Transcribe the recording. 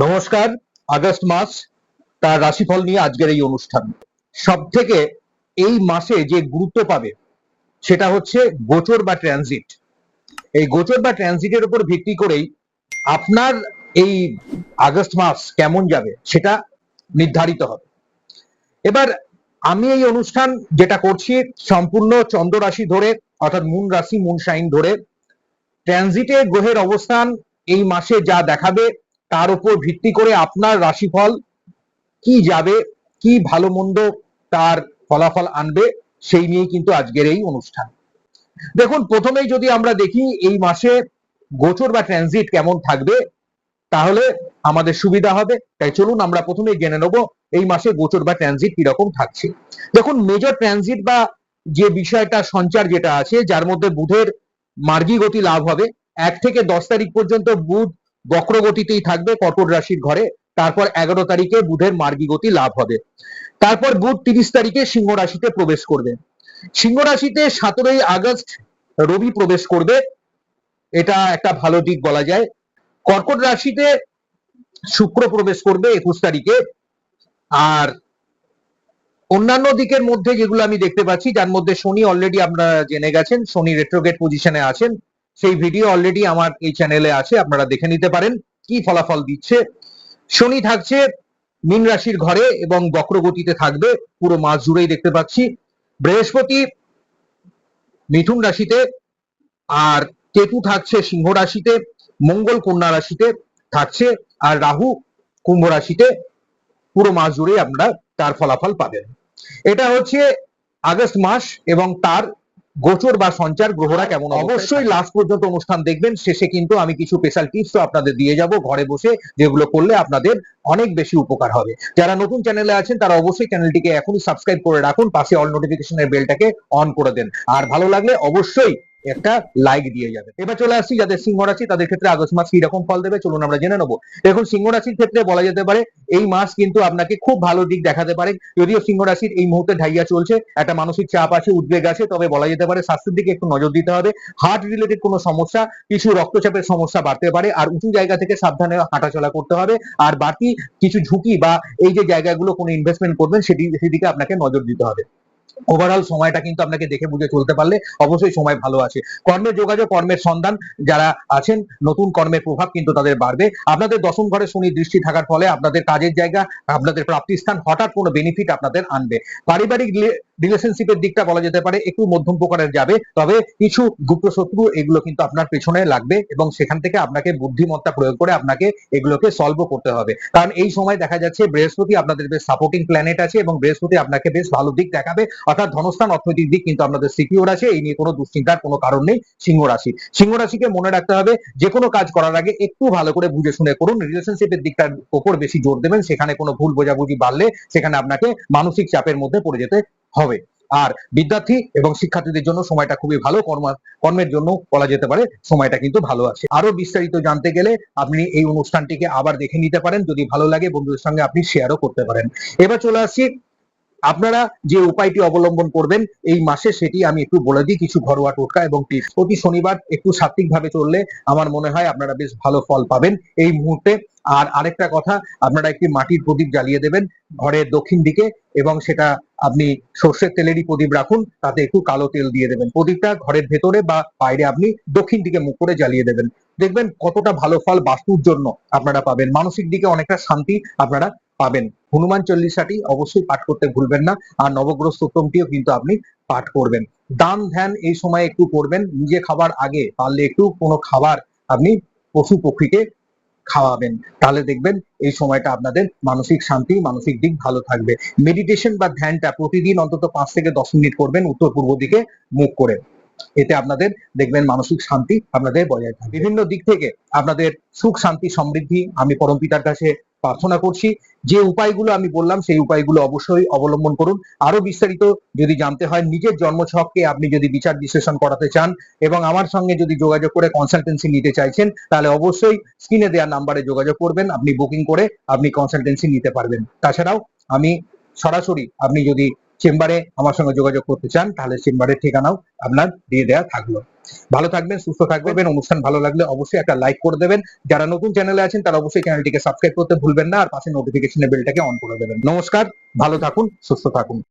নমস্কার, আগস্ট মাস, তার রাশিফল নিয়ে আজকের এই অনুষ্ঠান। সব থেকে এই মাসে যে গুরুত্ব পাবে, সেটা হচ্ছে গোচর বা ট্রানজিট এই গোচর বা ট্রানজিটের উপর ভিত্তি করেই আপনার এই আগস্ট মাস কেমন যাবে, সেটা নির্ধারিত হবে। এবার আমি এই অনুষ্ঠান যেটা করছি, সম্পূর্ণ চন্দ্র রাশি ধরে, অর্থাৎ মুন রাশি মুন সাইন ধরে ট্রানজিটে গ্রহের অবস্থান এই মাসে যা দেখাবে তার উপর ভিত্তি করে আপনার রাশিফল কি যাবে, কি ভালো মন্দ তার ফলাফল আনবে, সেই নিয়ে কিন্তু আজকের এই অনুষ্ঠান। দেখুন, প্রথমেই যদি আমরা দেখি এই মাসে গোচর বা ট্রানজিট কেমন থাকবে, তাহলে আমাদের সুবিধা হবে। তাই চলুন আমরা প্রথমেই জেনে নেব এই মাসে গোচর বা ট্রানজিট কীরকম থাকছে। দেখুন মেজর ট্রানজিট বা যে বিষয়টা, সঞ্চার যেটা আছে, যার মধ্যে বুধের মার্গী গতি লাভ হবে। এক থেকে দশ তারিখ পর্যন্ত বুধ বক্র গতিতেই থাকবে কর্কট রাশির ঘরে। তারপর এগারো তারিখে বুধের মার্গী গতি লাভ হবে। তারপর বুধ তিরিশ তারিখে সিংহ রাশিতে প্রবেশ করবে। সিংহ রাশিতে সতেরোই আগস্ট রবি প্রবেশ করবে। এটা একটা ভালো দিক বলা যায়। কর্কট রাশিতে শুক্র প্রবেশ করবে একুশ তারিখে। আর অন্যান্য দিকের মধ্যে যেগুলো আমি দেখতে পাচ্ছি, যার মধ্যে শনি অলরেডি আপনারা জেনে গেছেন, শনি রেট্রোগেট পজিশনে আছেন। সেই ভিডিও অলরেডি আমার এই চ্যানেলে আছে, আপনারা দেখে নিতে পারেন কি ফলাফল দিচ্ছে। শনি থাকছে মীন রাশির ঘরে এবং বক্রগতিতে থাকবে, পুরো মাস জুড়েই দেখতে পাচ্ছি। বৃহস্পতি মিথুন রাশিতে আর কেতু থাকছে সিংহ রাশিতে, মঙ্গল কন্যা রাশিতে থাকছে আর রাহু কুম্ভ রাশিতে পুরো মাস জুড়ে আপনারা তার ফলাফল পাবেন। এটা হচ্ছে আগস্ট মাস এবং তার গোচর বা সঞ্চার গ্রহরা কেমন? অবশ্যই। লাস্ট পর্যন্ত অনুষ্ঠান দেখবেন। শেষে কিন্তু আমি কিছু স্পেশাল টিপস আপনাদের দিয়ে যাব। ঘরে বসে যেগুলো করলে আপনাদের অনেক বেশি উপকার হবে। যারা নতুন চ্যানেলে আছেন তারা অবশ্যই চ্যানেলটিকে এখনই সাবস্ক্রাইব করে রাখুন। পাশে অল নোটিফিকেশনের বেলটাকে অন করে দেন। আর ভালো লাগলে অবশ্যই একটা লাইক দিয়ে যাবে। এবার চলে আসছি যাদের সিংহ রাশি, তাদের ক্ষেত্রে আগস্ট মাস কি রকম ফল দেবে, চলুন আমরা জেনে নেব। দেখুন, সিংহ রাশির ক্ষেত্রে বলা যেতে পারে, এই মাস কিন্তু আপনাকে খুব ভালো দিক দেখাতে পারে। যদিও সিংহ রাশির এই মুহূর্তে ঢাইয়া চলছে, একটা মানসিক চাপ আছে, উদ্বেগ আছে, তবে বলা যেতে পারে স্বাস্থ্যের দিকে একটু নজর দিতে হবে। হার্ট রিলেটেড কোনো সমস্যা, কিছু রক্তচাপের সমস্যা বাড়তে পারে, আর উঁচু জায়গা থেকে সাবধানে হাঁটাচলা করতে হবে, আর বাকি কিছু ঝুঁকি বা এই যে জায়গাগুলো কোনো ইনভেস্টমেন্ট করবেন, সেটি সেদিকে আপনাকে নজর দিতে হবে। ওভারঅল সময়টা কিন্তু আপনাকে দেখে বুঝে চলতে পারলে অবশ্যই সময় ভালো আছে কর্মের যোগাযোগ, কর্মের সন্ধান যারা আছেন, নতুন কর্মের প্রভাব কিন্তু তাদের বাড়বে। আপনাদের দশম ঘরে শনি দৃষ্টি থাকার ফলে আপনাদের কাজের জায়গা, আপনাদের প্রাপ্তিস্থান হঠাৎ কোনো বেনিফিট আপনাদের আনবে। পারিবারিক রিলেশনশিপের দিকটা বলা যেতে পারে, একটু মধ্যম প্রকারের যাবে। তবে কিছু গুপ্ত শত্রু এগুলো কিন্তু আপনার পেছনে লাগবে এবং সেখান থেকে আপনাকে বুদ্ধিমত্তা প্রয়োগ করে আপনাকে এগুলোকে সলভ করতে হবে। কারণ এই সময় দেখা যাচ্ছে বৃহস্পতি আপনাদের বেশ সাপোর্টিং প্ল্যানেট আছে এবং বৃহস্পতি আপনাকে বেশ ভালো দিক দেখাবে। অর্থাৎ ধনস্থান, অর্থনৈতিক দিক কিন্তু আপনাদের সিকিউর আছে। এই নিয়ে কোনো দুশ্চিন্তার কোনো কারণ নেই সিংহ রাশি। সিংহ রাশিকে মনে রাখতে হবে যে কোনো কাজ করার আগে একটু ভালো করে বুঝে শুনে করুন। রিলেশনশিপের দিকটার উপর বেশি জোর দেবেন, সেখানে কোনো ভুল বোঝাবুঝি বাড়লে সেখানে আপনাকে মানসিক চাপের মধ্যে পড়ে যেতে হবে। আর বিদ্যার্থী এবং শিক্ষার্থীদের জন্য সময়টা খুবই ভালো, কর্ম, কর্মের জন্য বলা যেতে পারে সময়টা কিন্তু ভালো আছে। আরও বিস্তারিত জানতে গেলে আপনি এই অনুষ্ঠানটিকে আবার দেখে নিতে পারেন, যদি ভালো লাগে বন্ধুদের সঙ্গে আপনি শেয়ারও করতে পারেন। এবার চলে আসি, আপনারা যে উপায়টি অবলম্বন করবেন এই মাসে সেটি আমি একটু বলে দিই, কিছু ঘরোয়া টোটকা এবং টিপস প্রতি শনিবার একটু সাত্বিক ভাবে চললে আমার মনে হয় আপনারা বেশ ভালো ফল পাবেন এই মুহূর্তে। আর আরেকটা কথা, আপনারা একটি মাটির প্রদীপ জ্বালিয়ে দেবেন ঘরের দক্ষিণ দিকে এবং সেটা আপনি সর্ষের তেলেরই প্রদীপ রাখুন, তাতে একটু কালো তেল দিয়ে দেবেন। প্রদীপটা ঘরের ভেতরে বা বাইরে আপনি দক্ষিণ দিকে মুখ করে জ্বালিয়ে দেবেন। দেখবেন কতটা ভালো ফল বাস্তুর জন্য আপনারা পাবেন। মানসিক দিকে অনেকটা শান্তি আপনারা পাবেন। হনুমান চল্লিশাটি অবশ্যই পাঠ করতে ভুলবেন না, আর নবগ্রহ স্তোত্রমটিও কিন্তু আপনি পাঠ করবেন। দান ধ্যান এই সময় একটু করবেন। নিজে খাবার আগে পারলে একটু কোনো খাবার আপনি পশু পক্ষীকে খাওয়াবেন। তাহলে দেখবেন এই সময়টা আপনাদের মানসিক শান্তি, মানসিক দিক ভালো থাকবে। মেডিটেশন বা ধ্যানটা প্রতিদিন অন্তত পাঁচ থেকে দশ মিনিট করবেন উত্তর পূর্ব দিকে মুখ করে। এতে আপনাদের দেখবেন মানসিক শান্তি আপনাদের বজায় থাকবে। বিভিন্ন দিক থেকে আপনাদের সুখ, শান্তি, সমৃদ্ধি, আমি পরম পিতার কাছে প্রার্থনা করছি, যে উপায়গুলো আমি বললাম সেই উপায়গুলো অবশ্যই অবলম্বন করুন। আরও বিস্তারিত যদি জানতে হয়, নিজের জন্মছককে আপনি যদি বিচার বিশ্লেষণ করাতে চান এবং আমার সঙ্গে যদি যোগাযোগ করে কনসালটেন্সি নিতে চাইছেন, তাহলে অবশ্যই স্ক্রিনে দেওয়া নাম্বারে যোগাযোগ করবেন, আপনি বুকিং করে আপনি কনসালটেন্সি নিতে পারবেন। তাছাড়াও আমি সরাসরি আপনি যদি চেম্বারে আমার সঙ্গে যোগাযোগ করতে চান তাহলে চেম্বারের ঠিকানাও আপনার দিয়ে দেওয়া থাকল। ভালো থাকবেন সুস্থ থাকবেন অনুষ্ঠান ভালো লাগলে অবশ্যই একটা লাইক করে দেবেন। যারা নতুন চ্যানেলে আছেন তারা অবশ্যই চ্যানেলটিকে সাবস্ক্রাইব করতে ভুলবেন না আর পাশে নোটিফিকেশনের বেলটাকে অন করে দেবেন। নমস্কার ভালো থাকুন সুস্থ থাকুন।